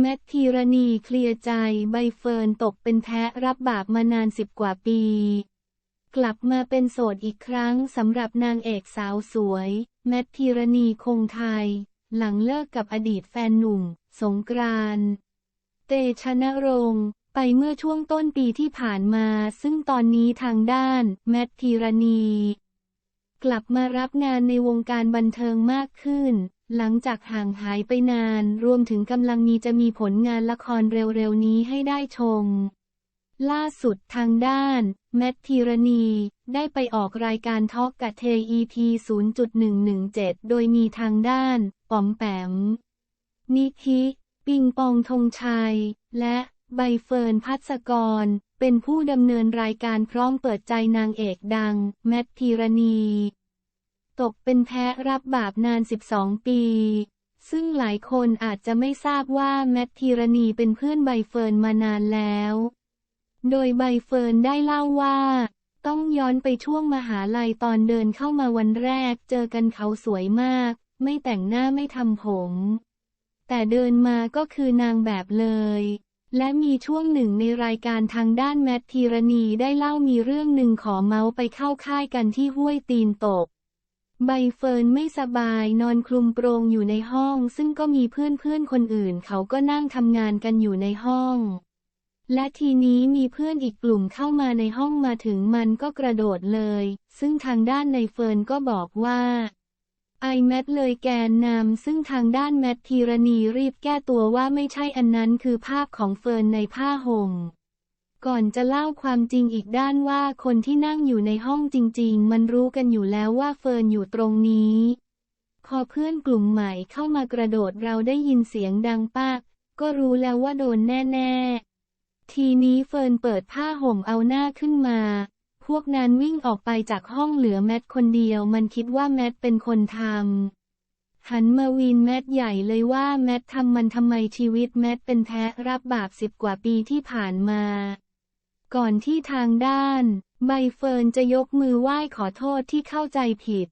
แมทธีรณีเคลียร์ใจใบเฟิร์นตกเป็นแพ้รับบาปมานานสิบกว่าปี กลับมาเป็นโสดอีกครั้งสำหรับนางเอกสาวสวย แมทธีรณีคงไทย หลังเลิกกับอดีตแฟนหนุ่ม สงกรานเตชะนรงค์ไปเมื่อช่วงต้นปีที่ผ่านมา ซึ่งตอนนี้ทางด้าน แมทธีรณี กลับมารับงานในวงการบันเทิงมากขึ้น หลังจากห่างหายไปนาน รวมถึงกำลังมีจะมีผลงานละครเร็วๆนี้ให้ได้ชม ล่าสุดทางด้าน แมทธีรณี ได้ไปออกรายการทอล์กกับเท EP 0.117 โดยมีทางด้าน ป๋อมแปม นิธิปิงปองธงชัย และใบเฟิร์นพัศกร เป็นผู้ดำเนินรายการพร้อมเปิดใจนางเอกดัง แมทธีรณี ตกเป็นแพ้รับบาปนาน 12 ปี ซึ่งหลายคนอาจจะไม่ทราบว่าแมทธีรณีเป็นเพื่อนใบเฟิร์นมานานแล้ว โดยใบเฟิร์นได้เล่าว่า ต้องย้อนไปช่วงมหาลัยตอนเดินเข้ามาวันแรก เจอกันเขาสวยมาก ไม่แต่งหน้าไม่ทำผม แต่เดินมาก็คือนางแบบเลยและมีช่วงหนึ่งในรายการทางด้านแมทธีรณีได้เล่ามีเรื่องหนึ่งขอเมาส์ไปเข้าค่ายกันที่ห้วยตีนตก ใบเฟิร์นไม่สบายนอนคลุมโปรงอยู่ในห้อง ซึ่งก็มีเพื่อนๆคนอื่น เขาก็นั่งทำงานกันอยู่ในห้อง และทีนี้มีเพื่อนอีกกลุ่มเข้ามาในห้องมาถึงมันก็กระโดดเลย ซึ่งทางด้านในเฟิร์นก็บอกว่าไอแมทเลยแกนนำซึ่งทางด้านแมทธีรณีรีบแก้ตัวว่าไม่ใช่อันนั้นคือภาพของเฟิร์นในผ้าห่ม ก่อนจะเล่าความจริงอีกด้านว่าคนที่นั่งอยู่ในห้องจริง ๆ มันรู้กันอยู่แล้วว่าเฟิร์นอยู่ตรงนี้ พอเพื่อนกลุ่มใหม่เข้ามากระโดดเราได้ยินเสียงดังปาก ก็รู้แล้วว่าโดนแน่ ๆ ทีนี้เฟิร์นเปิดผ้าห่มเอาหน้าขึ้นมา พวกนั้นวิ่งออกไปจากห้องเหลือแมทคนเดียวมันคิดว่าแมทเป็นคนทำหันมาวีนแมทใหญ่เลยว่าแมททำมันทำไมชีวิตแมทเป็นแพ้รับบาปสิบกว่าปีที่ผ่านมา ก่อนที่ทางด้าน ใบเฟิร์นจะยกมือไหว้ขอโทษที่เข้าใจผิด